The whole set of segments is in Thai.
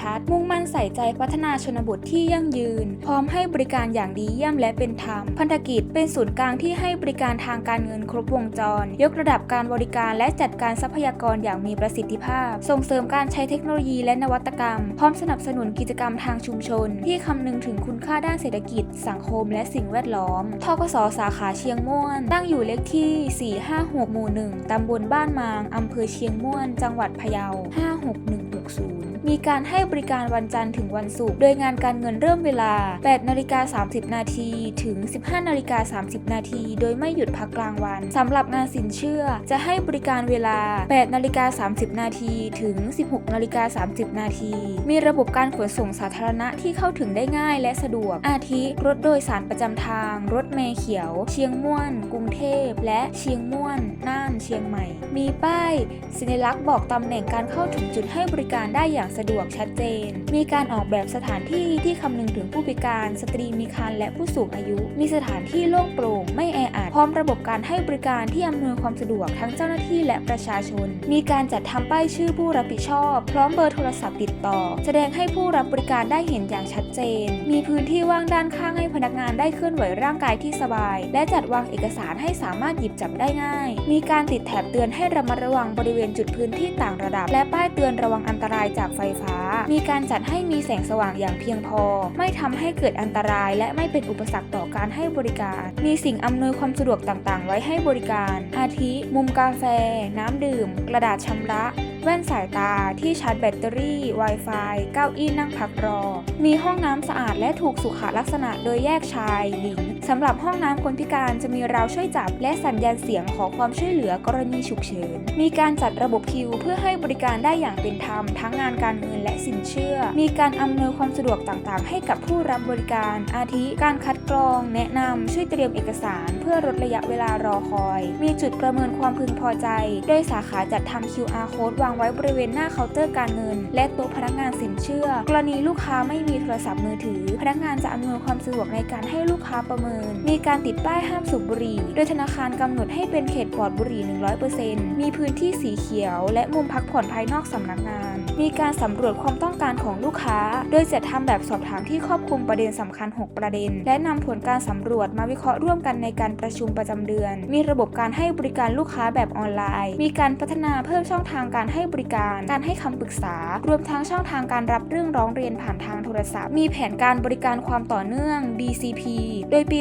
ทัศน์ มุ่งมั่นใส่ใจพัฒนาชนบทที่ยั่งยืน พร้อมให้บริการอย่างดีเยี่ยมและเป็นธรรม พันธกิจเป็นศูนย์กลางที่ให้บริการทางการเงินครบวงจร ยกระดับการบริการและจัดการทรัพยากรอย่างมีประสิทธิภาพ ส่งเสริมการใช้เทคโนโลยีและนวัตกรรม พร้อมสนับสนุนกิจกรรมทางชุมชน ที่คำนึงถึงคุณค่าด้านเศรษฐกิจ สังคม และสิ่งแวดล้อมทกสสาขาเชียงม่วน ตั้งอยู่เลขที่ 456 หมู่ 1 ตำบลบ้านมาง อำเภอเชียงม่วน จังหวัดพะเยา 56160 มีการให้บริการวันจันทร์ถึงวันศุกร์ โดยงานการเงินเริ่มเวลา 8นาฬิกา30 นาที ถึง 15นาฬิกา30 นาที โดยไม่หยุดพักกลางวัน สำหรับงานสินเชื่อจะให้บริการเวลา 8นาฬิกา30 นาที ถึง 16นาฬิกา30 นาที มีระบบการขนส่งสาธารณะที่เข้าถึงได้ง่ายและสะดวก อาทิ รถโดยสารประจำทาง รถเมล์เขียว เชียงม่วน กรุงเทพ และเชียงม่วน น่าน เชียงใหม่ มีป้ายสัญลักษณ์บอกตำแหน่งการเข้าถึงจุดให้บริการได้อย่างสะดวกชัดเจน มีการออกแบบสถานที่ที่คำนึงถึงผู้พิการ สตรีมีครรภ์และผู้สูงอายุ มีสถานที่โล่งโปร่ง ไม่แออัด พร้อมระบบการให้บริการที่อำนวยความสะดวกทั้งเจ้าหน้าที่และประชาชน มีการจัดทำป้ายชื่อผู้รับผิดชอบ พร้อมเบอร์โทรศัพท์ติดต่อ แสดงให้ผู้รับบริการได้เห็นอย่างชัดเจน มีพื้นที่ว่างด้านข้างให้พนักงานได้เคลื่อนไหวร่างกายที่สบาย และจัดวางเอกสารให้สามารถหยิบจับได้ง่าย มีการติดแถบเตือนให้ระมัดระวังบริเวณจุดพื้นที่ต่างระดับ และป้ายเตือนระวังอันตรายจากไฟฟ้า มีการจัดให้มีแสงสว่างอย่างเพียงพอ ไม่ทำให้เกิดอันตราย และไม่เป็นอุปสรรคต่อการให้บริการ มีสิ่งอำนวยความสะดวกต่างๆ ไว้ให้บริการ อาทิ มุมกาแฟ น้ำดื่ม กระดาษชำระ แว่นสายตาที่ชาร์จแบตเตอรี่ Wi-Fi เก้าอี้นั่งพักรอ มีห้องน้ำสะอาดและถูกสุขลักษณะโดยแยกชายหญิงสำหรับห้องน้ำคนพิการจะมีราวช่วยจับ และสัญญาณเสียงขอความช่วยเหลือกรณีฉุกเฉิน มีการจัดระบบคิวเพื่อให้บริการได้อย่างเป็นธรรม ทั้งงานการเงินและสินเชื่อ มีการอำนวยความสะดวกต่างๆ ให้กับผู้รับบริการ อาทิ การคัดกรอง แนะนำช่วยเตรียมเอกสาร เพื่อลดระยะเวลารอคอย มีจุดประเมินความพึงพอใจ โดยสาขาจัดทำ QR code วางางไว้บริเวณหน้าเคาน์เตอร์การเงิน และโต๊ะพนักงานสินเชื่อ กรณีลูกค้าไม่มีโทรศัพท์มือถือ พนักงานจะอำนวยความสะดวกในการให้ลูกค้าประเมิน มีการติดป้ายห้ามสูบบุหรี่ โดยธนาคารกำหนดให้เป็นเขตปลอดบุหรี่ 100%มีพื้นที่สีเขียว และมุมพักผ่อนภายนอกสำนักงาน มีการสำรวจความต้องการของลูกค้า โดยจะทำแบบสอบถามที่ครอบคลุมประเด็นสำคัญ 6 ประเด็น และนำผลการสำรวจมาวิเคราะห์ร่วมกันในการประชุมประจำเดือน มีระบบการให้บริการลูกค้าแบบออนไลน์ มีการพัฒนาเพิ่มช่องทางการให้บริการ การให้คำปรึกษา รวมทั้งช่องทางการรับเรื่องร้องเรียนผ่านทางโทรศัพท์ มีแผนการบริการความต่อเนื่อง DCP โดยปี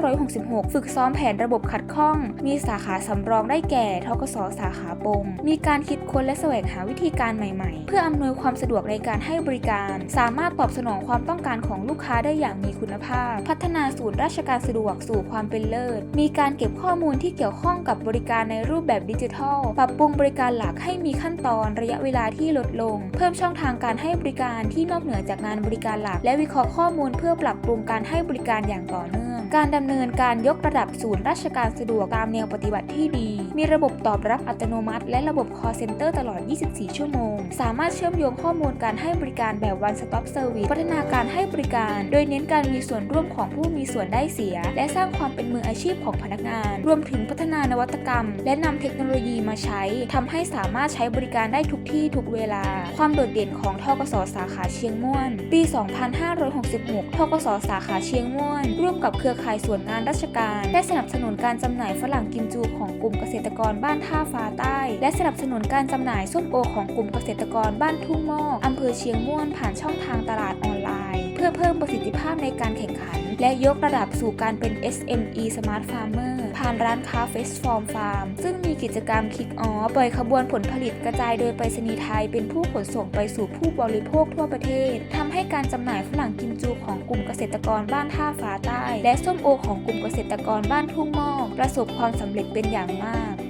2566 ฝึกซ้อมแผนระบบขัดข้อง มีสาขาสำรองได้แก่ทกสสาขาปง มีการคิดค้นและแสวงหาวิธีการใหม่ๆ เพื่ออำนวยความสะดวกในการให้บริการ สามารถตอบสนองความต้องการของลูกค้าได้อย่างมีคุณภาพ พัฒนาศูนย์ราชการสะดวกสู่ความเป็นเลิศ มีการเก็บข้อมูลที่เกี่ยวข้องกับบริการในรูปแบบดิจิทัล ปรับปรุงบริการหลักให้มีขั้นตอนระยะเวลาที่ลดลง เพิ่มช่องทางการให้บริการที่นอกเหนือจากงานบริการหลัก และวิเคราะห์ข้อมูลเพื่อปรับปรุงการให้บริการอย่างต่อเนื่อง การดำเนินการยกระดับศูนย์ราชการสะดวกตามแนวปฏิบัติที่ดี มีระบบตอบรับอัตโนมัติ และระบบ call center ตลอด 24 ชั่วโมง สามารถเชื่อมโยงข้อมูลการให้บริการแบบ one stop service พัฒนาการให้บริการ โดยเน้นการมีส่วนร่วมของผู้มีส่วนได้เสีย และสร้างความเป็นมืออาชีพของพนักงาน รวมถึงพัฒนานวัตกรรม และนำเทคโนโลยีมาใช้ ทำให้สามารถใช้บริการได้ทุกที่ทุกเวลา ความโดดเด่นของทกสสาขาเชียงม่วน ปี 2566 ทกสสาขาเชียงม่วน ร่วมกับเครือข่ายส่วนงานราชการ ได้สนับสนุนการจำหน่ายฝรั่งกิมจูของกลุ่มเกษตรกรบ้านท่าฟ้าใต้ และสนับสนุนการจำหน่ายส้มโอของกลุ่มเกษตรกรบ้านทุ่งหม้ออำเภอเชียงม่วนผ่านช่องทางตลาดออนไลน์ เพื่อเพิ่มประสิทธิภาพในการแข่งขัน และยกระดับสู่การเป็น SME Smart Farmer ผ่านร้านค้า Face Farm Farm ซึ่งมีกิจกรรมคิกออฟปล่อยขบวนผลผลิตกระจายโดยไปรษณีย์ไทย เป็นผู้ขนส่งไปสู่ผู้บริโภคทั่วประเทศทำให้การจำหน่ายฝรั่งกิมจูของกลุ่มเกษตรกรบ้านท่าฟ้าใต้ และส้มโอของกลุ่มเกษตรกรบ้านทุ่งมอกประสบความสำเร็จเป็นอย่างมาก